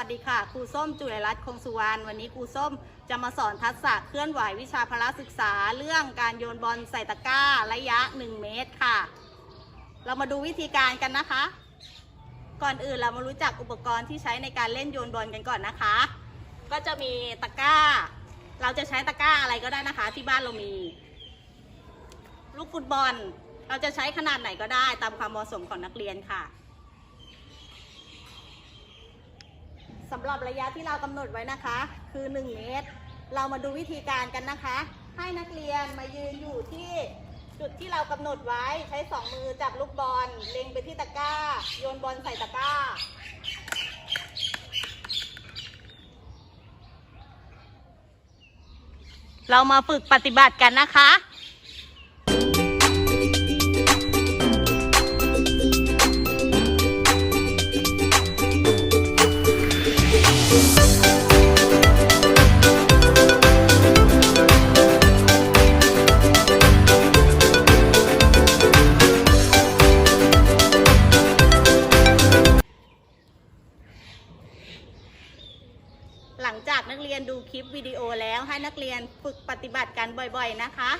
ัสดีค่ะ ครูส้มจุลรัตน์คงสุวรรณวันนี้ครูส้มจะมาสอนทักษะเคลื่อนไหววิชาพละศึกษา เรื่องการโยนบอลใส่ตะกร้าระยะ 1 เมตรค่ะ เรามาดูวิธีการกันนะคะ ก่อนอื่นเรามารู้จักอุปกรณ์ที่ใช้ในการเล่นโยนบอลกันก่อนนะคะ ก็จะมีตะกร้า เราจะใช้ตะกร้าอะไรก็ได้นะคะ ที่บ้านเรามี ลูกฟุตบอล เราจะใช้ขนาดไหนก็ได้ตามความเหมาะสมของนักเรียนค่ะ สำหรับระยะที่เรากำหนดไว้นะคะ คือ 1 เมตร เรามาดูวิธีการกันนะคะ ให้นักเรียนมายืนอยู่ที่จุดที่เรากำหนดไว้ใช้สองมือจับลูกบอล เล็งไปที่ตะกร้า โยนบอลใส่ตะกร้า เรามาฝึกปฏิบัติกันนะคะ หลังจากนักเรียนดูคลิปวิดีโอแล้วให้นักเรียนฝึกปฏิบัติกันบ่อย ๆ นะคะ